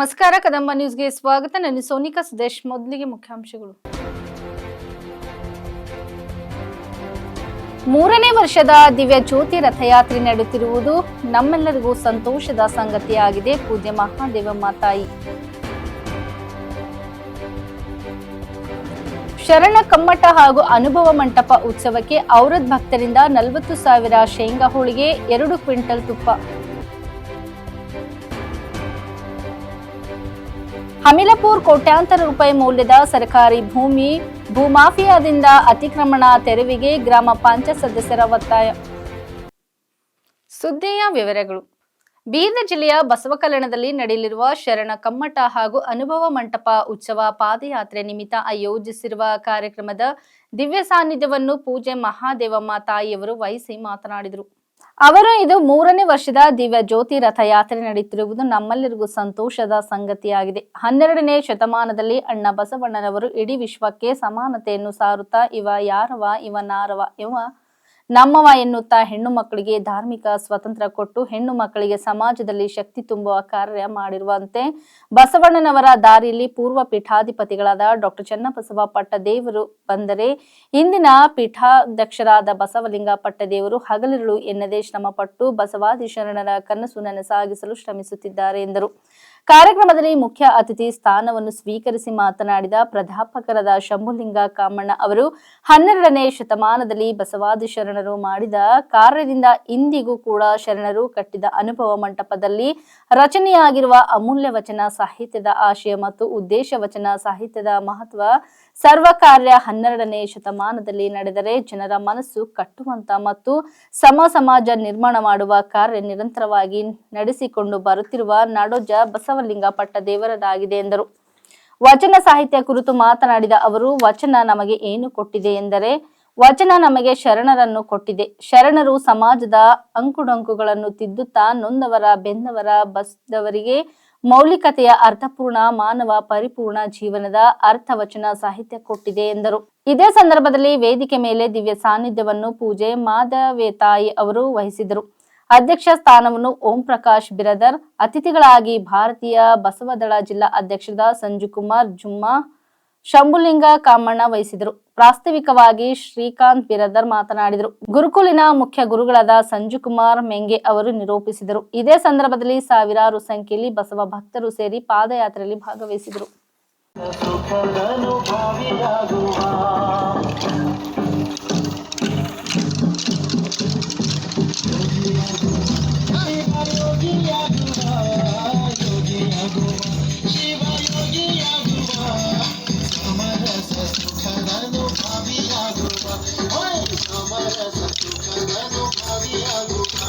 ನಮಸ್ಕಾರ, ಕದಂಬ ನ್ಯೂಸ್ಗೆ ಸ್ವಾಗತ. ನಾನು ಸೋನಿಕಾ ಸುದೇಶ್, ಮೊದಲಿಗೆ ಮುಖ್ಯಾಂಶಗಳು. ಮೂರನೇ ವರ್ಷದ ದಿವ್ಯ ಜ್ಯೋತಿ ರಥಯಾತ್ರೆ ನಡೆಯುತ್ತಿರುವುದು ನಮ್ಮೆಲ್ಲರಿಗೂ ಸಂತೋಷದ ಸಂಗತಿಯಾಗಿದೆ. ಪೂಜ್ಯ ಮಹಾದೇವಮ್ಮ ತಾಯಿ ಶರಣ ಕಮ್ಮಟ ಹಾಗೂ ಅನುಭವ ಮಂಟಪ ಉತ್ಸವಕ್ಕೆ ಔರದ್ ಭಕ್ತರಿಂದ ನಲವತ್ತು ಸಾವಿರ ಶೇಂಗಾ ಹೋಳಿಗೆ, ಎರಡು ಕ್ವಿಂಟಲ್ ತುಪ್ಪ. ಹಮಿಲಪುರ್ ಕೋಟ್ಯಾಂತರ ರೂಪಾಯಿ ಮೌಲ್ಯದ ಸರ್ಕಾರಿ ಭೂಮಿ ಭೂಮಾಫಿಯಾದಿಂದ ಅತಿಕ್ರಮಣ ತೆರವಿಗೆ ಗ್ರಾಮ ಪಂಚಾಯತ್ ಸದಸ್ಯರ ಒತ್ತಾಯ. ಸುದ್ದಿಯ ವಿವರಗಳು. ಬೀದರ್ ಜಿಲ್ಲೆಯ ಬಸವಕಲ್ಯಾಣದಲ್ಲಿ ನಡೆಯಲಿರುವ ಶರಣ ಕಮ್ಮಟ ಹಾಗೂ ಅನುಭವ ಮಂಟಪ ಉತ್ಸವ ಪಾದಯಾತ್ರೆ ನಿಮಿತ್ತ ಆಯೋಜಿಸಿರುವ ಕಾರ್ಯಕ್ರಮದ ದಿವ್ಯ ಸಾನ್ನಿಧ್ಯವನ್ನು ಪೂಜೆ ಮಹಾದೇವಮ್ಮ ತಾಯಿಯವರು ವಹಿಸಿ ಮಾತನಾಡಿದರು. ಅವರು ಇದು ಮೂರನೇ ವರ್ಷದ ದಿವ್ಯ ಜ್ಯೋತಿ ರಥಯಾತ್ರೆ ನಡೆಯುತ್ತಿರುವುದು ನಮ್ಮೆಲ್ಲರಿಗೂ ಸಂತೋಷದ ಸಂಗತಿಯಾಗಿದೆ. ಹನ್ನೆರಡನೇ ಶತಮಾನದಲ್ಲಿ ಅಣ್ಣ ಬಸವಣ್ಣನವರು ಇಡೀ ವಿಶ್ವಕ್ಕೆ ಸಮಾನತೆಯನ್ನು ಸಾರುತ್ತಾ, ಇವ ಯಾರವ, ಇವ ನಾರವ, ಇವ ನಮ್ಮವ ಎನ್ನುತ್ತಾ ಹೆಣ್ಣು ಮಕ್ಕಳಿಗೆ ಧಾರ್ಮಿಕ ಸ್ವತಂತ್ರ ಕೊಟ್ಟು ಹೆಣ್ಣು ಮಕ್ಕಳಿಗೆ ಸಮಾಜದಲ್ಲಿ ಶಕ್ತಿ ತುಂಬುವ ಕಾರ್ಯ ಮಾಡಿರುವಂತೆ ಬಸವಣ್ಣನವರ ದಾರಿಯಲ್ಲಿ ಪೂರ್ವ ಪೀಠಾಧಿಪತಿಗಳಾದ ಡಾಕ್ಟರ್ ಚನ್ನಬಸವ ಪಟ್ಟದೇವರು ಬಂದರೆ ಇಂದಿನ ಪೀಠಾಧ್ಯಕ್ಷರಾದ ಬಸವಲಿಂಗ ಪಟ್ಟದೇವರು ಹಗಲಿರುಳು ಎನ್ನದೇ ಶ್ರಮಪಟ್ಟು ಬಸವಾದಿ ಶರಣರ ಕನಸು ನನಸಾಗಿಸಲು ಶ್ರಮಿಸುತ್ತಿದ್ದಾರೆ ಎಂದರು. ಕಾರ್ಯಕ್ರಮದಲ್ಲಿ ಮುಖ್ಯ ಅತಿಥಿ ಸ್ಥಾನವನ್ನು ಸ್ವೀಕರಿಸಿ ಮಾತನಾಡಿದ ಪ್ರಾಧ್ಯಾಪಕರಾದ ಶಂಭುಲಿಂಗ ಕಾಮಣ್ಣ ಅವರು, ಹನ್ನೆರಡನೇ ಶತಮಾನದಲ್ಲಿ ಬಸವಾದಿ ಶರಣರು ಮಾಡಿದ ಕಾರ್ಯದಿಂದ ಇಂದಿಗೂ ಕೂಡ ಶರಣರು ಕಟ್ಟಿದ ಅನುಭವ ಮಂಟಪದಲ್ಲಿ ರಚನೆಯಾಗಿರುವ ಅಮೂಲ್ಯ ವಚನ ಸಾಹಿತ್ಯದ ಆಶಯ ಮತ್ತು ಉದ್ದೇಶ ವಚನ ಸಾಹಿತ್ಯದ ಮಹತ್ವ ಸರ್ವ ಕಾರ್ಯ ಹನ್ನೆರಡನೇ ಶತಮಾನದಲ್ಲಿ ನಡೆದರೆ ಜನರ ಮನಸ್ಸು ಕಟ್ಟುವಂತ ಮತ್ತು ಸಮ ಸಮಾಜ ನಿರ್ಮಾಣ ಮಾಡುವ ಕಾರ್ಯ ನಿರಂತರವಾಗಿ ನಡೆಸಿಕೊಂಡು ಬರುತ್ತಿರುವ ನಾಡೋಜ ಬಸವಲಿಂಗ ಪಟ್ಟದೇವರದಾಗಿದೆ ಎಂದರು. ವಚನ ಸಾಹಿತ್ಯ ಕುರಿತು ಮಾತನಾಡಿದ ಅವರು, ವಚನ ನಮಗೆ ಏನು ಕೊಟ್ಟಿದೆ ಎಂದರೆ, ವಚನ ನಮಗೆ ಶರಣರನ್ನು ಕೊಟ್ಟಿದೆ. ಶರಣರು ಸಮಾಜದ ಅಂಕುಡೊಂಕುಗಳನ್ನು ತಿದ್ದುತ್ತಾ ನೊಂದವರ ಬೆಂದವರ ಬಸ್ದವರಿಗೆ ಮೌಲಿಕತೆಯ ಅರ್ಥಪೂರ್ಣ, ಮಾನವ ಪರಿಪೂರ್ಣ ಜೀವನದ ಅರ್ಥವಚನ ಸಾಹಿತ್ಯ ಕೊಟ್ಟಿದೆ ಎಂದರು. ಇದೇ ಸಂದರ್ಭದಲ್ಲಿ ವೇದಿಕೆ ಮೇಲೆ ದಿವ್ಯ ಸಾನ್ನಿಧ್ಯವನ್ನು ಪೂಜೆ ಮಾಧವೇತಾಯಿ ಅವರು ವಹಿಸಿದರು. ಅಧ್ಯಕ್ಷ ಸ್ಥಾನವನ್ನು ಓಂ ಪ್ರಕಾಶ್ ಬಿರದರ್, ಅತಿಥಿಗಳಾಗಿ ಭಾರತೀಯ ಬಸವದಳ ಜಿಲ್ಲಾ ಅಧ್ಯಕ್ಷರಾದ ಸಂಜು ಕುಮಾರ್ ಜುಮ್ಮಾ ಶಂಭುಲಿಂಗ ಕಾಮಣ್ಣ ವಹಿಸಿದರು. ಪ್ರಾಸ್ತಾವಿಕವಾಗಿ ಶ್ರೀಕಾಂತ್ ಬಿರದರ್ ಮಾತನಾಡಿದರು. ಗುರುಕುಲಿನ ಮುಖ್ಯ ಗುರುಗಳಾದ ಸಂಜು ಕುಮಾರ್ ಮೆಂಗೆ ಅವರು ನಿರೂಪಿಸಿದರು. ಇದೇ ಸಂದರ್ಭದಲ್ಲಿ ಸಾವಿರಾರು ಸಂಖ್ಯೆಯಲ್ಲಿ ಬಸವ ಭಕ್ತರು ಸೇರಿ ಪಾದಯಾತ್ರೆಯಲ್ಲಿ ಭಾಗವಹಿಸಿದರು. Gracias. a tu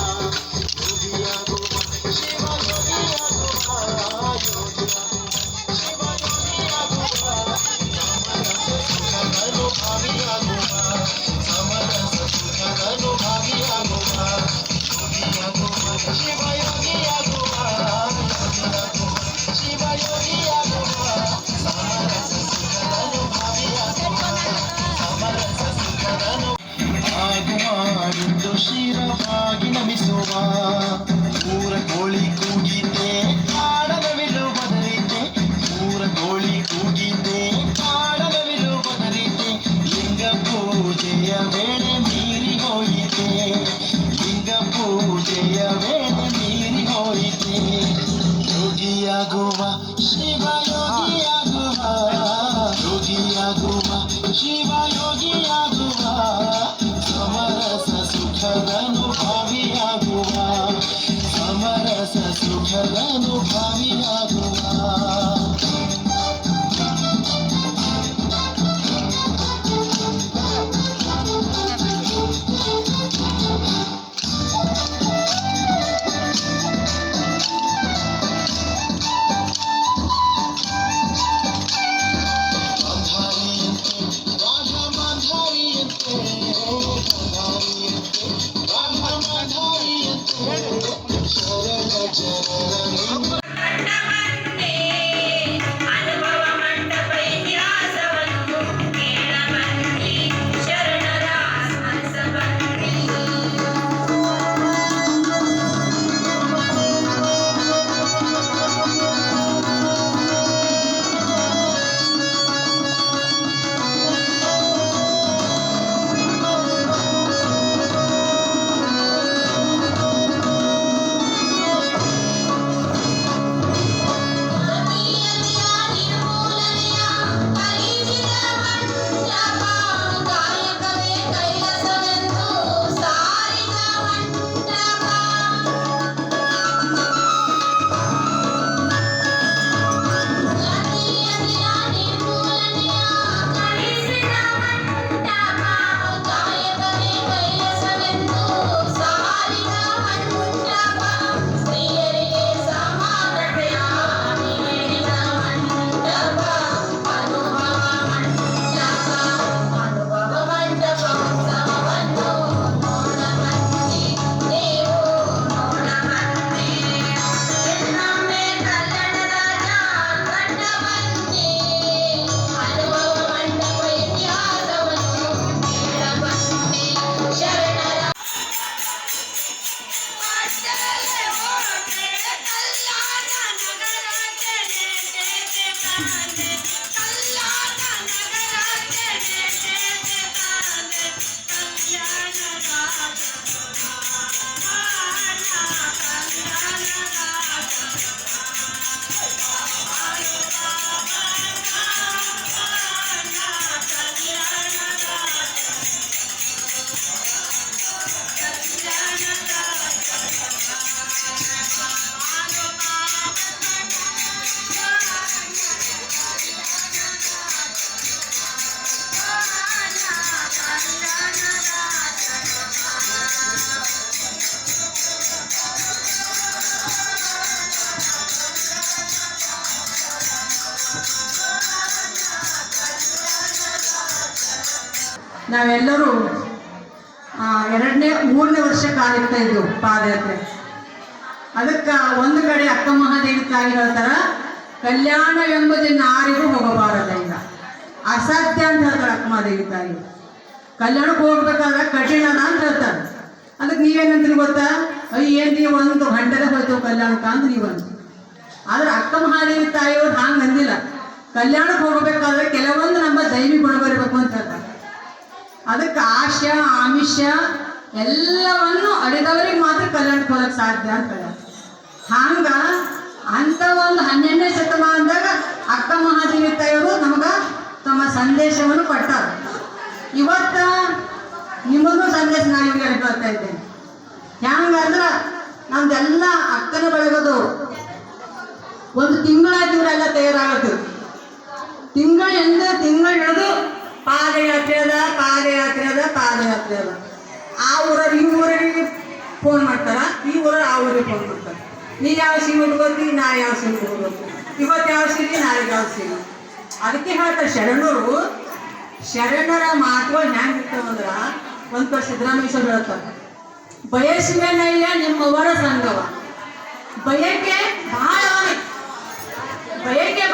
ನಾವೆಲ್ಲರೂ ಎರಡನೇ, ಮೂರನೇ ವರ್ಷ ಕಾಲಿಡ್ತಾ ಇದ್ದು ಪಾದಯಾತ್ರೆ. ಅದಕ್ಕೆ ಒಂದು ಕಡೆ ಅಕ್ಕ ಮಹಾದೇವಿ ತಾಯಿ ಹೇಳ್ತಾರ, ಕಲ್ಯಾಣ ಎಂಬುದನ್ನು ಯಾರಿಗೂ ಹೋಗಬಾರದಿಂದ. ಅಸಾಧ್ಯ ಅಂತ ಹೇಳ್ತಾರೆ ಅಕ್ಕ ಮಹಾದೇವಿ ತಾಯಿ. ಕಲ್ಯಾಣಕ್ಕೆ ಹೋಗ್ಬೇಕಾದ್ರೆ ಕಠಿಣ ಅಂತ ಹೇಳ್ತಾರೆ ಅದಕ್ಕೆ ನೀವೇನಂತೀರಿ ಗೊತ್ತಾ? ಅಯ್ಯ ನೀವು ಒಂದು ಗಂಟೆಗೆ ಹೋಯ್ತು ಕಲ್ಯಾಣಕ್ಕೆ ಅಂತ ನೀವಂತ ಆದ್ರೆ ಅಕ್ಕ ಮಹಾದೇವಿ ತಾಯಿಯವ್ರು ಹಂಗೆ ಅಂದಿಲ್ಲ ಕಲ್ಯಾಣಕ್ಕೆ ಹೋಗಬೇಕಾದ್ರೆ ಕೆಲವೊಂದು ನಮ್ಮ ದೈವಿ ಗುಣ ಬರಬೇಕು ಅಂತ ಹೇಳ್ತಾರೆ ಅದಕ್ಕೆ ಆಶ, ಆಮಿಷ ಎಲ್ಲವನ್ನು ಅಡಿದವರಿಗೆ ಮಾತ್ರ ಕಲ್ಯಾಣ ಕೊಡಕ್ಕೆ ಸಾಧ್ಯ ಅಂತ. ಹಂಗ ಅಂತ ಒಂದು ಹನ್ನೆರಡನೇ ಶತಮಾನದಾಗ ಅಕ್ಕ ಮಹಾದೇವಿ ತಾಯಿಯವರು ನಮಗ ತಮ್ಮ ಸಂದೇಶವನ್ನು ಕೊಟ್ಟಾರ. ಇವತ್ತ ನಿಮಗೂ ಸಂದೇಶ ನಾನು ಇವ್ರಿಗೆ ಹೇಳ್ತಾ ಇದ್ದೇನೆ ಹೆಂಗಂದ್ರ ನಮ್ದೆಲ್ಲ ಅಕ್ಕನ ಬೆಳಗೋದು ಒಂದು ತಿಂಗಳಾಯ್ತು ಇವರೆಲ್ಲ ತಯಾರಾಗತ್ತೆ ತಿಂಗಳ ಎಂದ ತಿಂಗಳು ಹಿಡಿದು ಪಾದಯಾತ್ರೆ ಅದ ಪಾದಯಾತ್ರೆ ಅದ ಪಾದಯಾತ್ರೆ ಅದ ಆ ಊರಲ್ಲಿ, ಈ ಊರಿಗೆ ಫೋನ್ ಮಾಡ್ತಾರ? ಈ ಊರಲ್ಲಿ ಆ ಊರಿಗೆ ಫೋನ್ ಮಾಡ್ತಾರೆ. ನೀನು ಯಾವ ಸೀರೆ ಉಟ್ಕೋತಿ ನಾ ಯಾವ ಸೀರೆ ಉಟ್ಕೋಬೇಕು ಇವತ್ತು ಯಾವ ಸೀರೆ ನಾಳೆ ಯಾವ ಸೀರೆ ಅದಕ್ಕೆ ಹೇಳ್ತಾರೆ ಶರಣರು. ಶರಣರ ಮಾತುಗಳು ಹೆಂಗೆ ಇರ್ತಾವಂದ್ರ ಒಂದು ಕಡೆ ಸಿದ್ದರಾಮೇಶ್ವರ ಹೇಳ್ತಾರೆ. ಬಯಸುವೆನಯ್ಯ ನಿಮ್ಮವರ ಸಂಗವ. ಬಯಕೆ ಬಹಳವನಿ ಬಯಕೆ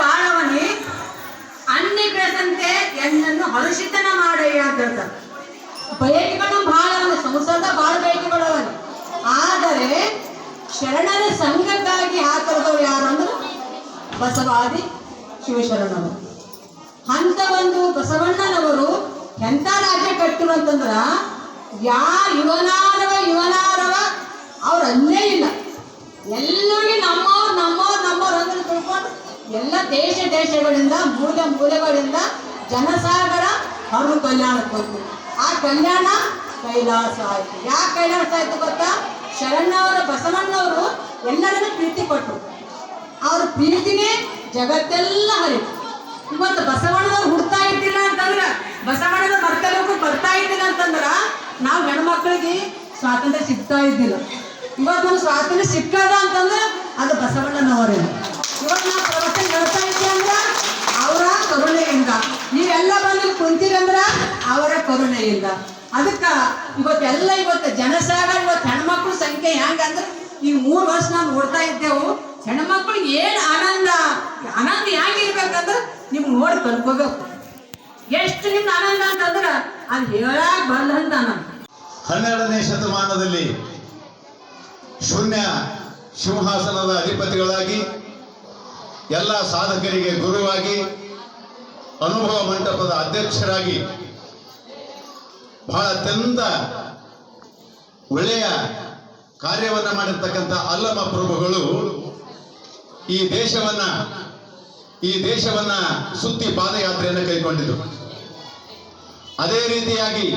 ಬಾಳವನಿ ಬೆಳೆದಂತೆ ಹೆಣ್ಣನ್ನು ಹರುಷಿತನ ಮಾಡಯ್ಯ ಅಂತ ಹೇಳ್ತಾರೆ. ಬಯಕೆಗಳು ಬಹಳ ಸಂಸಾರದ ಬಹಳ ಬಯಕೆಗಳವನು ಆದರೆ ಶರಣರ ಸಂಘಕ್ಕಾಗಿ ಹಾಕಿದವರು ಯಾರಂದ್ರೆ ಬಸವಾದಿ ಶಿವಶರಣರು. ಅಂತ ಒಂದು ಬಸವಣ್ಣನವರು ಎಂಥ ರಾಜ್ಯ ಕಟ್ಟರು ಅಂತಂದ್ರ ಯಾ ಯುವನಾರವ ಯುವನಾರವ, ಅವ್ರು ಅಲ್ಲೇ ಇಲ್ಲ. ಎಲ್ಲರಿಗೆ ನಮ್ಮವ್ರು ನಮ್ಮವ್ರು ನಮ್ಮವ್ರು ಅಂದ್ರೆ ತಿಳ್ಕೊಂಡು ಎಲ್ಲ ದೇಶ ದೇಶಗಳಿಂದ ಮೂಲ ಮೂಲೆಗಳಿಂದ ಜನಸಾಗರ ಅವರು ಕಲ್ಯಾಣಕ್ಕೆ ಬಂತು ಆ ಕಲ್ಯಾಣ ಕೈಲಾಸ ಆಯ್ತು. ಯಾಕೆ ಕೈಲಾಸ ಆಯ್ತು ಗೊತ್ತಾ? ಶರಣ್ಣವರು ಬಸವಣ್ಣವರು ಎಲ್ಲರನ್ನು ಪ್ರೀತಿ ಕೊಟ್ಟರು ಅವ್ರ ಪ್ರೀತಿನೇ ಜಗತ್ತೆಲ್ಲ ಹರಿತು. ಇವತ್ತು ಬಸವಣ್ಣದವ್ರು ಹುಡ್ತಾ ಇದ್ದಿಲ್ಲ ಅಂತಂದ್ರ ಬಸವಣ್ಣದ ಮರ್ತಲಕ್ಕೂ ಬರ್ತಾ ಇದ್ದಿಲ್ಲ ಅಂತಂದ್ರ ನಾವು ಹೆಣ್ಮಕ್ಳಿಗೆ ಸ್ವಾತಂತ್ರ್ಯ ಸಿಗ್ತಾ ಇದ್ದಿಲ್ಲ. ಇವತ್ತು ಸ್ವಾತಂತ್ರ್ಯ ಸಿಕ್ಕದ ಅಂತಂದ್ರೆ ಅದು ಬಸವಣ್ಣನವರೇ. ಇವತ್ತು ನಾವು ಪ್ರವಚನ ಹೇಳ್ತಾ ಇದ್ದೀವಿ ಅಂದ್ರ ಅವರ ಕರುಣೆಯಿಂದ. ನೀವೆಲ್ಲ ಬಂದು ಕುಂತೀರಂದ್ರ ಅವರ ಕರುಣೆಯಿಂದ. ಅದಕ್ಕ ಇವತ್ತೆಲ್ಲ ಇವತ್ತು ಜನಸಾಗರ, ಇವತ್ತು ಹೆಣ್ಮಕ್ಳು ಸಂಖ್ಯೆ ಹೆಂಗಂದ್ರೆ ಈ ಮೂರು ವರ್ಷ ನಾವು ನೋಡ್ತಾ ಇದ್ದೆವು. ಹೆಣ್ಮಕ್ಳಿಗೆ ಏನು ಆನಂದ ಆನಂದ ಹೆಂಗಿರ್ಬೇಕಂದ್ರೆ ನಿಮ್ಗೆ ನೋಡಿ ಕಲ್ಕೋಬೇಕು. ಎಷ್ಟು ನಿಮ್ಗೆ ಆನಂದ ಅಂತಂದ್ರೆ ಅದು ಹೇಳಕ್ ಬಂದಂತ ಆನಂದ ಹನ್ನೆರಡನೇ ಶತಮಾನದಲ್ಲಿ ಶೂನ್ಯ ಸಿಂಹಾಸನದ ಅಧಿಪತಿಗಳಾಗಿ ಎಲ್ಲ ಸಾಧಕರಿಗೆ ಗುರುವಾಗಿ ಅನುಭವ ಮಂಟಪದ ಅಧ್ಯಕ್ಷರಾಗಿ ಬಹಳ ಅತ್ಯಂತ ಒಳ್ಳೆಯ ಕಾರ್ಯವನ್ನು ಮಾಡಿರ್ತಕ್ಕಂಥ ಅಲ್ಲಮ ಪ್ರಭುಗಳು ಈ ದೇಶವನ್ನ ಈ ದೇಶವನ್ನ ಸುತ್ತಿ ಪಾದಯಾತ್ರೆಯನ್ನು ಕೈಗೊಂಡಿದ್ರು. ಅದೇ ರೀತಿಯಾಗಿ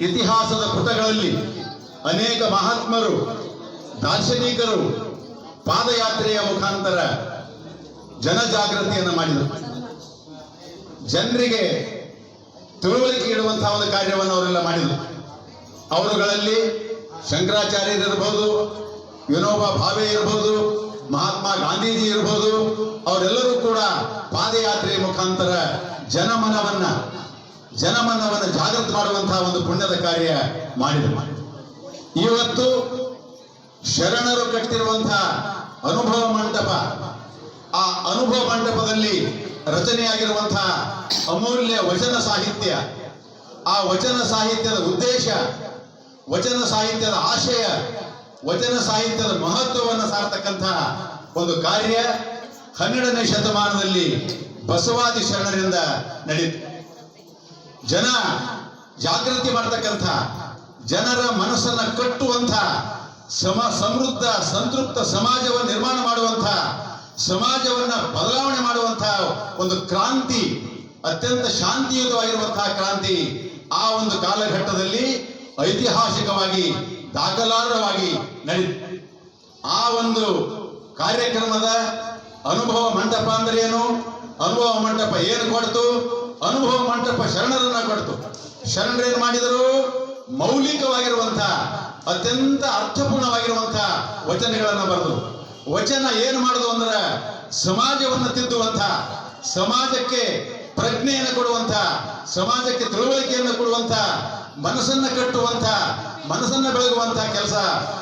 ಇತಿಹಾಸದ ಪುಟಗಳಲ್ಲಿ ಅನೇಕ ಮಹಾತ್ಮರು, ದಾರ್ಶನಿಕರು ಪಾದಯಾತ್ರೆಯ ಮುಖಾಂತರ ಜನಜಾಗೃತಿಯನ್ನು ಮಾಡಿದರು. ಜನರಿಗೆ ತಿಳುವಳಿಕೆ ಇಡುವಂತಹ ಒಂದು ಕಾರ್ಯವನ್ನು ಅವರೆಲ್ಲ ಮಾಡಿದರು. ಅವರುಗಳಲ್ಲಿ ಶಂಕರಾಚಾರ್ಯರಿರ್ಬೋದು ವಿನೋಬಾ ಭಾವೆ ಇರಬಹುದು, ಮಹಾತ್ಮ ಗಾಂಧೀಜಿ ಇರಬಹುದು, ಅವರೆಲ್ಲರೂ ಕೂಡ ಪಾದಯಾತ್ರೆಯ ಮುಖಾಂತರ ಜನಮನವನ್ನ, ಜನಮನವನ್ನು ಜಾಗೃತ ಮಾಡುವಂತಹ ಒಂದು ಪುಣ್ಯದ ಕಾರ್ಯ ಮಾಡಿದರು. ಇವತ್ತು ಶರಣರು ಕಟ್ಟಿರುವಂತಹ ಅನುಭವ ಮಂಟಪ ಆ ಅನುಭವ ಮಂಟಪದಲ್ಲಿ ರಚನೆಯಾಗಿರುವಂತಹ ಅಮೂಲ್ಯ ವಚನ ಸಾಹಿತ್ಯ. ಆ ವಚನ ಸಾಹಿತ್ಯದ ಉದ್ದೇಶ, ವಚನ ಸಾಹಿತ್ಯದ ಆಶಯ, ವಚನ ಸಾಹಿತ್ಯದ ಮಹತ್ವವನ್ನು ಸಾರತಕ್ಕಂತಹ ಒಂದು ಕಾರ್ಯ ಹನ್ನೆರಡನೇ ಶತಮಾನದಲ್ಲಿ ಬಸವಾದಿ ಶರಣರಿಂದ ನಡೆಯಿತು ಜನ ಜಾಗೃತಿ ಮಾಡತಕ್ಕಂಥ, ಜನರ ಮನಸ್ಸನ್ನ ಕಟ್ಟುವಂಥ ಸಮ ಸಮೃದ್ಧ ಸಂತೃಪ್ತ ಸಮಾಜವನ್ನು ನಿರ್ಮಾಣ ಮಾಡುವಂಥ ಸಮಾಜವನ್ನ ಬದಲಾವಣೆ ಮಾಡುವಂತಹ ಒಂದು ಕ್ರಾಂತಿ, ಅತ್ಯಂತ ಶಾಂತಿಯುತವಾಗಿರುವಂತಹ ಕ್ರಾಂತಿ ಆ ಒಂದು ಕಾಲಘಟ್ಟದಲ್ಲಿ ಐತಿಹಾಸಿಕವಾಗಿ ದಾಖಲಾರ್ಹವಾಗಿ ನಡೆಯಿತು ಆ ಒಂದು ಕಾರ್ಯಕ್ರಮದ ಅನುಭವ ಮಂಟಪ ಅಂದ್ರೆ ಏನು? ಅನುಭವ ಮಂಟಪ ಏನು ಕೊಡ್ತು? ಅನುಭವ ಮಂಟಪ ಶರಣರನ್ನ ಕೊಡ್ತು. ಶರಣರೇನು ಮಾಡಿದರು? ಮೌಲಿಕವಾಗಿರುವಂತಹ ಅತ್ಯಂತ ಅರ್ಥಪೂರ್ಣವಾಗಿರುವಂತಹ ವಚನಗಳನ್ನು ಬರೆದು ವಚನ ಏನು ಮಾಡುದು ಅಂದ್ರೆ ಸಮಾಜವನ್ನು ತಿದ್ದುವಂತ ಸಮಾಜಕ್ಕೆ ಪ್ರಜ್ಞೆಯನ್ನು ಕೊಡುವಂತ ಸಮಾಜಕ್ಕೆ ತಿಳುವಳಿಕೆಯನ್ನು ಕೊಡುವಂತ ಮನಸ್ಸನ್ನ ಕಟ್ಟುವಂತ ಮನಸ್ಸನ್ನ ಬೆಳಗುವಂತ ಕೆಲಸ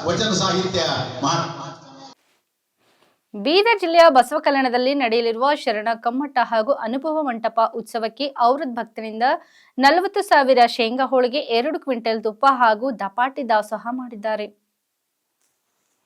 ವಚನ ಸಾಹಿತ್ಯ ಮಹಾ ಬೀದರ್ ಜಿಲ್ಲೆಯ ಬಸವಕಲ್ಯಾಣದಲ್ಲಿ ನಡೆಯಲಿರುವ ಶರಣ ಕಮ್ಮಟ ಹಾಗೂ ಅನುಭವ ಮಂಟಪ ಉತ್ಸವಕ್ಕೆ ಔರದ್ ಭಕ್ತರಿಂದ ನಲವತ್ತು ಸಾವಿರ ಶೇಂಗಾ ಹೋಳಿಗೆ, ಎರಡು ಕ್ವಿಂಟಲ್ ತುಪ್ಪ ಹಾಗೂ ದಪಾಟಿ ದಾಸೋಹ ಮಾಡಿದ್ದಾರೆ.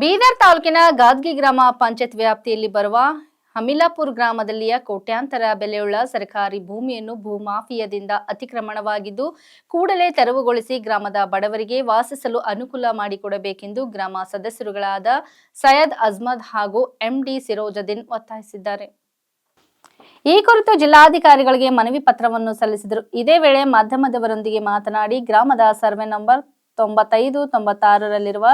ಬೀದರ್ ತಾಲೂಕಿನ ಗಾದ್ಗಿ ಗ್ರಾಮ ಪಂಚಾಯತ್ ವ್ಯಾಪ್ತಿಯಲ್ಲಿ ಬರುವ ಹಮಿಲಾಪುರ್ ಗ್ರಾಮದಲ್ಲಿಯ ಕೋಟ್ಯಾಂತರ ಬೆಲೆಯುಳ್ಳ ಸರ್ಕಾರಿ ಭೂಮಿಯನ್ನು ಭೂಮಾಫಿಯಾದಿಂದ ಅತಿಕ್ರಮಣವಾಗಿದ್ದು, ಕೂಡಲೇ ತೆರವುಗೊಳಿಸಿ ಗ್ರಾಮದ ಬಡವರಿಗೆ ವಾಸಿಸಲು ಅನುಕೂಲ ಮಾಡಿಕೊಡಬೇಕೆಂದು ಗ್ರಾಮ ಸದಸ್ಯರುಗಳಾದ ಸೈಯದ್ ಅಜ್ಮದ್ ಹಾಗೂ ಎಂಡಿ ಸಿರೋಜದ್ದೀನ್ ಒತ್ತಾಯಿಸಿದ್ದಾರೆ. ಈ ಕುರಿತು ಜಿಲ್ಲಾಧಿಕಾರಿಗಳಿಗೆ ಮನವಿ ಪತ್ರವನ್ನು ಸಲ್ಲಿಸಿದರು. ಇದೇ ವೇಳೆ ಮಾಧ್ಯಮದವರೊಂದಿಗೆ ಮಾತನಾಡಿ, ಗ್ರಾಮದ ಸರ್ವೆ ನಂಬರ್ ತೊಂಬತ್ತೈದು ತೊಂಬತ್ತಾರರಲ್ಲಿರುವ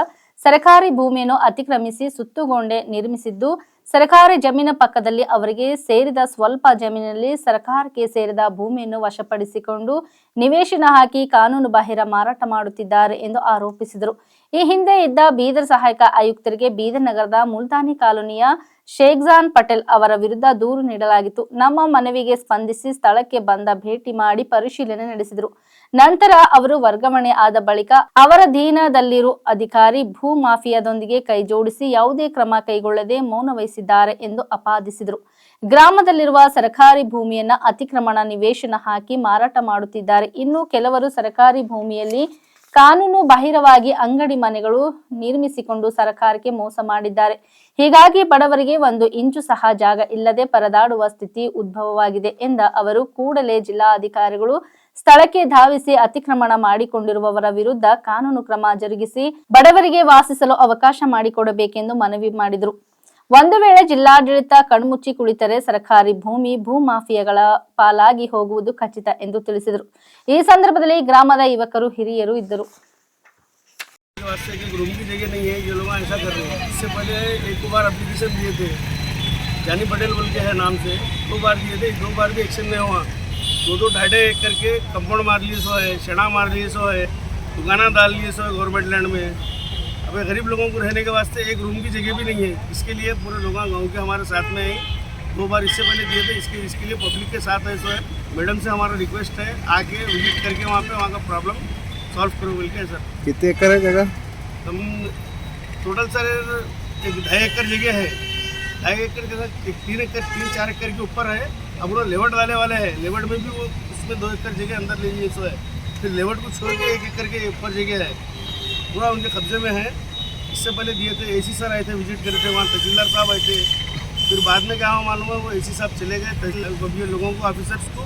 ಸರ್ಕಾರಿ ಭೂಮಿಯನ್ನು ಅತಿಕ್ರಮಿಸಿ ಸುತ್ತುಗೊಂಡೆ ನಿರ್ಮಿಸಿದ್ದು, ಸರ್ಕಾರಿ ಜಮೀನ ಪಕ್ಕದಲ್ಲಿ ಅವರಿಗೆ ಸೇರಿದ ಸ್ವಲ್ಪ ಜಮೀನಿನಲ್ಲಿ ಸರ್ಕಾರಕ್ಕೆ ಸೇರಿದ ಭೂಮಿಯನ್ನು ವಶಪಡಿಸಿಕೊಂಡು ನಿವೇಶನ ಹಾಕಿ ಕಾನೂನು ಬಾಹಿರ ಮಾರಾಟ ಮಾಡುತ್ತಿದ್ದಾರೆ ಎಂದು ಆರೋಪಿಸಿದರು. ಈ ಹಿಂದೆ ಇದ್ದ ಬೀದರ್ ಸಹಾಯಕ ಆಯುಕ್ತರಿಗೆ ಬೀದರ್ ನಗರದ ಮುಲ್ತಾನಿ ಕಾಲೋನಿಯ ಶೇಖ್ಜಾನ್ ಪಟೇಲ್ ಅವರ ವಿರುದ್ಧ ದೂರು ನೀಡಲಾಗಿತ್ತು. ನಮ್ಮ ಮನವಿಗೆ ಸ್ಪಂದಿಸಿ ಸ್ಥಳಕ್ಕೆ ಬಂದ ಭೇಟಿ ಮಾಡಿ ಪರಿಶೀಲನೆ ನಡೆಸಿದರು. ನಂತರ ಅವರು ವರ್ಗಾವಣೆ ಆದ ಬಳಿಕ ಅವರ ಧೀನದಲ್ಲಿರುವ ಅಧಿಕಾರಿ ಭೂ ಮಾಫಿಯಾದೊಂದಿಗೆ ಕೈಜೋಡಿಸಿ ಯಾವುದೇ ಕ್ರಮ ಕೈಗೊಳ್ಳದೆ ಮೌನ ವಹಿಸಿದ್ದಾರೆ ಎಂದು ಆಪಾದಿಸಿದರು ಗ್ರಾಮದಲ್ಲಿರುವ ಸರ್ಕಾರಿ ಭೂಮಿಯನ್ನ ಅತಿಕ್ರಮಣ ನಿವೇಶನ ಹಾಕಿ ಮಾರಾಟ ಮಾಡುತ್ತಿದ್ದಾರೆ. ಇನ್ನು ಕೆಲವರು ಸರ್ಕಾರಿ ಭೂಮಿಯಲ್ಲಿ ಕಾನೂನು ಬಾಹಿರವಾಗಿ ಅಂಗಡಿ ಮನೆಗಳು ನಿರ್ಮಿಸಿಕೊಂಡು ಸರ್ಕಾರಕ್ಕೆ ಮೋಸ ಮಾಡಿದ್ದಾರೆ. ಹೀಗಾಗಿ ಬಡವರಿಗೆ ಒಂದು ಇಂಚು ಸಹ ಜಾಗ ಇಲ್ಲದೆ ಪರದಾಡುವ ಸ್ಥಿತಿ ಉದ್ಭವವಾಗಿದೆ ಎಂದ ಅವರು, ಕೂಡಲೇ ಜಿಲ್ಲಾಧಿಕಾರಿಗಳು ಸ್ಥಳಕ್ಕೆ ಧಾವಿಸಿ ಅತಿಕ್ರಮಣ ಮಾಡಿಕೊಂಡಿರುವವರ ವಿರುದ್ಧ ಕಾನೂನು ಕ್ರಮ ಜರುಗಿಸಿ ಬಡವರಿಗೆ ವಾಸಿಸಲು ಅವಕಾಶ ಮಾಡಿಕೊಡಬೇಕೆಂದು ಮನವಿ ಮಾಡಿದರು. ಒಂದು ವೇಳೆ ಜಿಲ್ಲಾಡಳಿತ ಕಣ್ಮುಚ್ಚಿ ಕುಳಿತರೆ ಸರ್ಕಾರಿ ಭೂಮಿ ಭೂ ಮಾಫಿಯಾಗಳ ಪಾಲಾಗಿ ಹೋಗುವುದು ಖಚಿತ ಎಂದು ತಿಳಿಸಿದರು ಈ ಸಂದರ್ಭದಲ್ಲಿ ಗ್ರಾಮದ ಯುವಕರು ಹಿರಿಯರು ಇದ್ದರು के वास्ते कि रूम की जगह नहीं है ये लोग ऐसा कर रहे हैं इससे पहले एक बार एप्लीकेशन दिए थे जानी पटेल बोल के है नाम से दो बार दिए थे दो बार भी एक्शन नहीं हुआ दो दो ढाई ढाई एकड़ के कंपाउंड मार लिए सो है शना मार लिए सो है दुकाना डाल लिए सो है गवर्नमेंट लैंड में अबे गरीब लोगों को रहने के वास्ते एक रूम की जगह भी नहीं है इसके लिए पूरे लोग गाँव के हमारे साथ में हैं। दो बार इससे पहले दिए थे इसके इसके लिए पब्लिक के साथ है सो है। मैडम से हमारा रिक्वेस्ट है आके विज़िट करके वहाँ पे वहाँ का प्रॉब्लम सॉल्व करो बोल के सर कितने एकड़ है जगह? हम टोटल सर एक ढाई एकड़ जगह है। ढाई एकड़ के साथ एक तीन एकड़ तीन चार एकड़ के ऊपर है। अब वो लेवट वाले वाले हैं। लेवट में भी वो उसमें दो एकड़ जगह अंदर ले लिए सो है। फिर लेवट को छोड़ के एक एकड़ के ऊपर जगह है। पूरा उनके कब्जे में है। इससे पहले दिए थे एसी सर आए थे विज़िट करे थे वहाँ तहसीलदार साहब आए थे। फिर बाद में क्या हुआ मालूम है वो एसी साहब चले गए तहसील ये लोगों को ऑफिसर्स को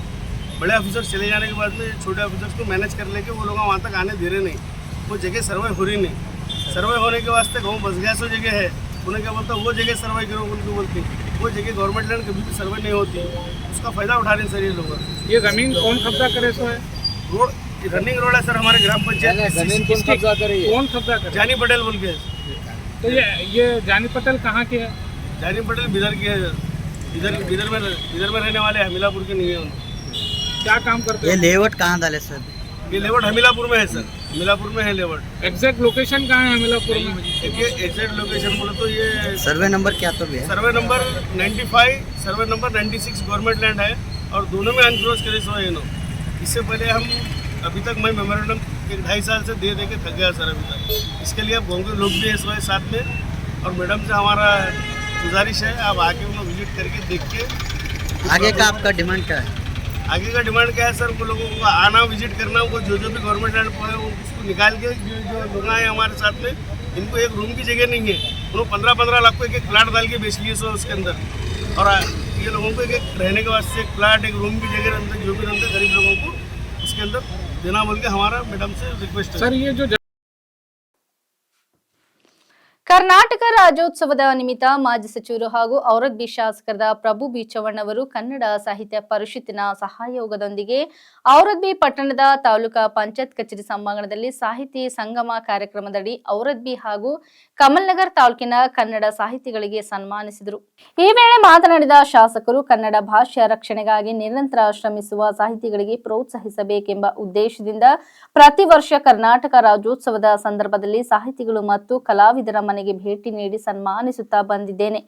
बड़े ऑफिसर्स चले जाने के बाद में छोटे ऑफिसर्स को मैनेज कर लेके वो लोग वहाँ तक आने दे रहे नहीं। वो जगह सर्वे हो रही नहीं। सर्वे होने के वास्ते गाँव बस गया सो जगह है। उन्हें क्या बोलता वो जगह सर्वे करो उनको बोलते वो जगह गवर्नमेंट लैंड कभी भी सर्वे नहीं होती। उसका फ़ायदा उठा रहे हैं सर ये लोग। ये ज़मीन कौन कब्जा करे सो है? रोड रनिंग रोड है सर हमारे ग्राम पंचायत कौन कब्जा करे कौन कब्जा करे जानी पटेल बोल के। तो ये ये जानी पटेल कहाँ के है? जानी पटेल बिदर के है। इधर इधर में इधर में रहने वाले हमीलापुर के नहीं है उनको। क्या काम करते हैं? ये लेवट कहाँ डाले सर? ये लेवट हमीलापुर में है सर। हमीलापुर में है लेवट एग्जैक्ट लोकेशन कहाँ है हमीलापुर में? एग्जैक्ट लोकेशन बोले तो ये सर्वे नंबर क्या तो भी है? Survey number 95 survey number 96 government land है और दोनों में अनक्रोच करे सो है इससे पहले हम अभी तक मैं मेमोरेंडम एक ढाई साल से दे दे के थक गया सर अभी तक। इसके लिए अब गाँव के लोग भी है सो साथ में और मैडम से हमारा गुजारिश है आप आके उनको विज़िट करके देख के आगे का आपका डिमांड क्या है? आगे का डिमांड क्या है सर? वो लोगों को आना विज़िट करना वो जो जो भी गवर्नमेंट लैंड पर है उसको निकाल के जो जो लोग आए हमारे साथ में इनको एक रूम की जगह नहीं है। उन्होंने पंद्रह पंद्रह लाख को एक एक प्लाट डाल के बेच लिए सो उसके अंदर। और ये लोगों को एक एक रहने के वास्ते एक प्लाट एक रूम की जगह अंदर जो भी रहते गरीब लोगों को उसके अंदर देना बोल के हमारा मैडम से रिक्वेस्ट है। सर ये जो ಕರ್ನಾಟಕ ರಾಜ್ಯೋತ್ಸವದ ನಿಮಿತ್ತ ಮಾಜಿ ಸಚಿವರು ಹಾಗೂ ಔರದ್ಬಿ ಶಾಸಕರಾದ ಪ್ರಭು ಬಿ ಚವ್ಹಾಣ್ ಅವರು ಕನ್ನಡ ಸಾಹಿತ್ಯ ಪರಿಷತ್ತಿನ ಸಹಯೋಗದೊಂದಿಗೆ ಔರದ್ಬಿ ಪಟ್ಟಣದ ತಾಲೂಕಾ ಪಂಚಾಯತ್ ಕಚೇರಿ ಸಭಾಂಗಣದಲ್ಲಿ ಸಾಹಿತಿ ಸಂಗಮ ಕಾರ್ಯಕ್ರಮದಡಿ ಔರದ್ಬಿ ಹಾಗೂ ಕಮಲ್ನಗರ್ ತಾಲೂಕಿನ ಕನ್ನಡ ಸಾಹಿತಿಗಳಿಗೆ ಸನ್ಮಾನಿಸಿದರು. ಈ ವೇಳೆ ಮಾತನಾಡಿದ ಶಾಸಕರು, ಕನ್ನಡ ಭಾಷೆಯ ರಕ್ಷಣೆಗಾಗಿ ನಿರಂತರ ಶ್ರಮಿಸುವ ಸಾಹಿತಿಗಳಿಗೆ ಪ್ರೋತ್ಸಾಹಿಸಬೇಕೆಂಬ ಉದ್ದೇಶದಿಂದ ಪ್ರತಿ ವರ್ಷ ಕರ್ನಾಟಕ ರಾಜ್ಯೋತ್ಸವದ ಸಂದರ್ಭದಲ್ಲಿ ಸಾಹಿತಿಗಳು ಮತ್ತು ಕಲಾವಿದರ ಮನೆಗೆ ಭೇಟಿ ನೀಡಿ ಸನ್ಮಾನಿಸುತ್ತಾ ಬಂದಿದ್ದೇನೆ.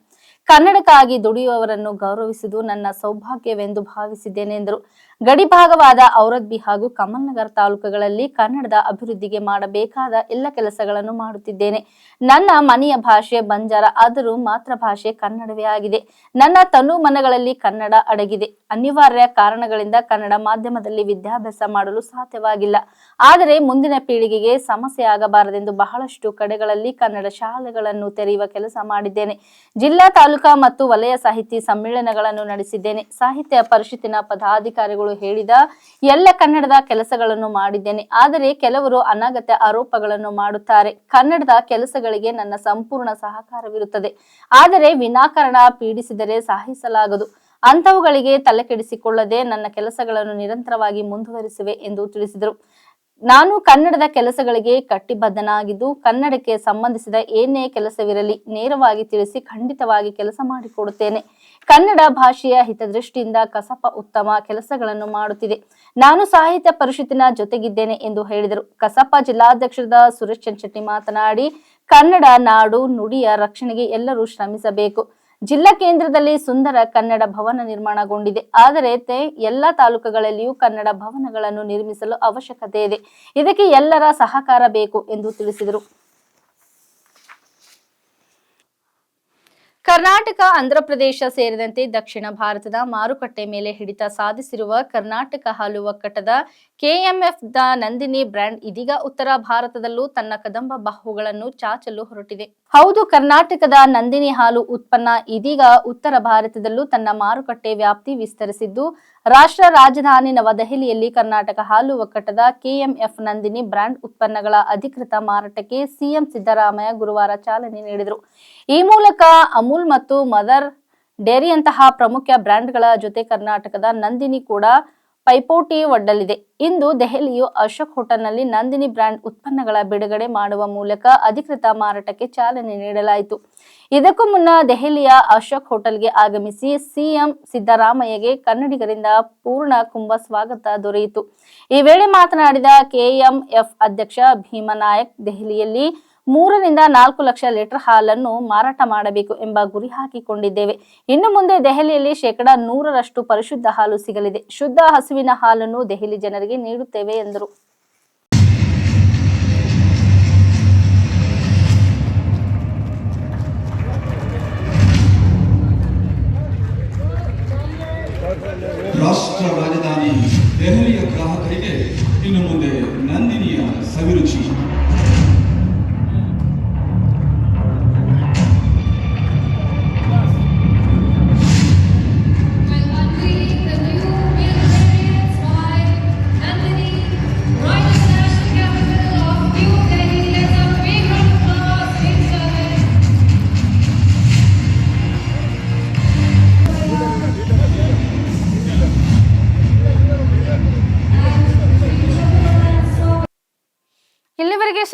ಕನ್ನಡಕ್ಕಾಗಿ ದುಡಿಯುವವರನ್ನು ಗೌರವಿಸುವುದು ನನ್ನ ಸೌಭಾಗ್ಯವೆಂದು ಭಾವಿಸಿದ್ದೇನೆ ಎಂದರು. ಗಡಿ ಭಾಗವಾದ ಔರದ್ಬಿ ಹಾಗೂ ಕಮಲ್ನಗರ್ ತಾಲೂಕುಗಳಲ್ಲಿ ಕನ್ನಡದ ಅಭಿವೃದ್ಧಿಗೆ ಮಾಡಬೇಕಾದ ಎಲ್ಲ ಕೆಲಸಗಳನ್ನು ಮಾಡುತ್ತಿದ್ದೇನೆ. ನನ್ನ ಮನೆಯ ಭಾಷೆ ಬಂಜಾರ, ಆದರೂ ಮಾತೃಭಾಷೆ ಕನ್ನಡವೇ ಆಗಿದೆ. ನನ್ನ ತನು ಮನಗಳಲ್ಲಿ ಕನ್ನಡ ಅಡಗಿದೆ. ಅನಿವಾರ್ಯ ಕಾರಣಗಳಿಂದ ಕನ್ನಡ ಮಾಧ್ಯಮದಲ್ಲಿ ವಿದ್ಯಾಭ್ಯಾಸ ಮಾಡಲು ಸಾಧ್ಯವಾಗಿಲ್ಲ. ಆದರೆ ಮುಂದಿನ ಪೀಳಿಗೆಗೆ ಸಮಸ್ಯೆ ಆಗಬಾರದೆಂದು ಬಹಳಷ್ಟು ಕಡೆಗಳಲ್ಲಿ ಕನ್ನಡ ಶಾಲೆಗಳನ್ನು ತೆರೆಯುವ ಕೆಲಸ ಮಾಡಿದ್ದೇನೆ. ಜಿಲ್ಲಾ, ತಾಲೂಕಾ ಮತ್ತು ವಲಯ ಸಾಹಿತಿ ಸಮ್ಮೇಳನಗಳನ್ನು ನಡೆಸಿದ್ದೇನೆ. ಸಾಹಿತ್ಯ ಪರಿಷತ್ತಿನ ಪದಾಧಿಕಾರಿಗಳು ಹೇಳಿದ ಎಲ್ಲ ಕನ್ನಡದ ಕೆಲಸಗಳನ್ನು ಮಾಡಿದ್ದೇನೆ. ಆದರೆ ಕೆಲವರು ಅನಗತ್ಯ ಆರೋಪಗಳನ್ನು ಮಾಡುತ್ತಾರೆ. ಕನ್ನಡದ ಕೆಲಸಗಳಿಗೆ ನನ್ನ ಸಂಪೂರ್ಣ ಸಹಕಾರವಿರುತ್ತದೆ. ಆದರೆ ವಿನಾಕಾರಣ ಪೀಡಿಸಿದರೆ ಸಹಿಸಲಾಗದು. ಅಂಥವುಗಳಿಗೆ ತಲೆಕೆಡಿಸಿಕೊಳ್ಳದೆ ನನ್ನ ಕೆಲಸಗಳನ್ನು ನಿರಂತರವಾಗಿ ಮುಂದುವರಿಸುವೆ ಎಂದು ತಿಳಿಸಿದರು. ನಾನು ಕನ್ನಡದ ಕೆಲಸಗಳಿಗೆ ಕಟ್ಟಿಬದ್ಧನಾಗಿದ್ದು ಕನ್ನಡಕ್ಕೆ ಸಂಬಂಧಿಸಿದ ಏನೇ ಕೆಲಸವಿರಲಿ ನೇರವಾಗಿ ತಿಳಿಸಿ ಖಂಡಿತವಾಗಿ ಕೆಲಸ ಮಾಡಿಕೊಡುತ್ತೇನೆ. ಕನ್ನಡ ಭಾಷೆಯ ಹಿತದೃಷ್ಟಿಯಿಂದ ಕಸಪ ಉತ್ತಮ ಕೆಲಸಗಳನ್ನು ಮಾಡುತ್ತಿದೆ. ನಾನು ಸಾಹಿತ್ಯ ಪರಿಷತ್ತಿನ ಜೊತೆಗಿದ್ದೇನೆ ಎಂದು ಹೇಳಿದರು. ಕಸಪ ಜಿಲ್ಲಾಧ್ಯಕ್ಷರಾದ ಸುರೇಶ್ ಚಂದ್ ಶೆಟ್ಟಿ ಮಾತನಾಡಿ, ಕನ್ನಡ ನಾಡು ನುಡಿಯ ರಕ್ಷಣೆಗೆ ಎಲ್ಲರೂ ಶ್ರಮಿಸಬೇಕು. ಜಿಲ್ಲಾ ಕೇಂದ್ರದಲ್ಲಿ ಸುಂದರ ಕನ್ನಡ ಭವನ ನಿರ್ಮಾಣಗೊಂಡಿದೆ. ಆದರೆ ಎಲ್ಲ ತಾಲೂಕುಗಳಲ್ಲಿಯೂ ಕನ್ನಡ ಭವನಗಳನ್ನು ನಿರ್ಮಿಸಲು ಅವಶ್ಯಕತೆ ಇದೆ. ಇದಕ್ಕೆ ಎಲ್ಲರ ಸಹಕಾರ ಬೇಕು ಎಂದು ತಿಳಿಸಿದರು. ಕರ್ನಾಟಕ, ಆಂಧ್ರಪ್ರದೇಶ ಸೇರಿದಂತೆ ದಕ್ಷಿಣ ಭಾರತದ ಮಾರುಕಟ್ಟೆ ಮೇಲೆ ಹಿಡಿತ ಸಾಧಿಸಿರುವ ಕರ್ನಾಟಕ ಹಾಲು ಒಕ್ಕೂಟದ ಕೆಎಂಎಫ್ ದ ನಂದಿನಿ ಬ್ರ್ಯಾಂಡ್ ಇದೀಗ ಉತ್ತರ ಭಾರತದಲ್ಲೂ ತನ್ನ ಕದಂಬ ಬಾಹುಗಳನ್ನು ಚಾಚಲು ಹೊರಟಿದೆ. ಹೌದು, ಕರ್ನಾಟಕದ ನಂದಿನಿ ಹಾಲು ಉತ್ಪನ್ನ ಇದೀಗ ಉತ್ತರ ಭಾರತದಲ್ಲೂ ತನ್ನ ಮಾರುಕಟ್ಟೆ ವ್ಯಾಪ್ತಿ ವಿಸ್ತರಿಸಿದ್ದು ರಾಷ್ಟ್ರ ರಾಜಧಾನಿ ನವದೆಹಲಿಯಲ್ಲಿ ಕರ್ನಾಟಕ ಹಾಲು ಒಕ್ಕೂಟದ ಕೆಎಂಎಫ್ ನಂದಿನಿ ಬ್ರಾಂಡ್ ಉತ್ಪನ್ನಗಳ ಅಧಿಕೃತ ಮಾರಾಟಕ್ಕೆ ಸಿಎಂ ಸಿದ್ದರಾಮಯ್ಯ ಗುರುವಾರ ಚಾಲನೆ ನೀಡಿದರು. ಈ ಮೂಲಕ ಅಮೂಲ್ ಮತ್ತು ಮದರ್ ಡೇರಿಯಂತಹ ಪ್ರಮುಖ ಬ್ರ್ಯಾಂಡ್ಗಳ ಜೊತೆ ಕರ್ನಾಟಕದ ನಂದಿನಿ ಕೂಡ ಪೈಪೋಟಿ ಒಡ್ಡಲಿದೆ. ಇಂದು ದೆಹಲಿಯು ಅಶೋಕ್ ಹೋಟೆಲ್ನಲ್ಲಿ ನಂದಿನಿ ಬ್ರ್ಯಾಂಡ್ ಉತ್ಪನ್ನಗಳ ಬಿಡುಗಡೆ ಮಾಡುವ ಮೂಲಕ ಅಧಿಕೃತ ಮಾರಾಟಕ್ಕೆ ಚಾಲನೆ ನೀಡಲಾಯಿತು. ಇದಕ್ಕೂ ಮುನ್ನ ದೆಹಲಿಯ ಅಶೋಕ್ ಹೋಟೆಲ್ಗೆ ಆಗಮಿಸಿ ಸಿಎಂ ಸಿದ್ದರಾಮಯ್ಯಗೆ ಕನ್ನಡಿಗರಿಂದ ಪೂರ್ಣ ಕುಂಭ ಸ್ವಾಗತ ದೊರೆಯಿತು. ಈ ವೇಳೆ ಮಾತನಾಡಿದ ಕೆಎಂಎಫ್ ಅಧ್ಯಕ್ಷ ಭೀಮನಾಯಕ್ ದೆಹಲಿಯಲ್ಲಿ ಮೂರರಿಂದ ನಾಲ್ಕು ಲಕ್ಷ ಲೀಟರ್ ಹಾಲನ್ನು ಮಾರಾಟ ಮಾಡಬೇಕು ಎಂಬ ಗುರಿ ಹಾಕಿಕೊಂಡಿದ್ದೇವೆ. ಇನ್ನು ಮುಂದೆ ದೆಹಲಿಯಲ್ಲಿ ಶೇಕಡಾ ನೂರರಷ್ಟು ಪರಿಶುದ್ಧ ಹಾಲು ಸಿಗಲಿದೆ. ಶುದ್ಧ ಹಸುವಿನ ಹಾಲನ್ನು ದೆಹಲಿ ಜನರಿಗೆ ನೀಡುತ್ತೇವೆ ಎಂದರು. ರಾಷ್ಟ್ರ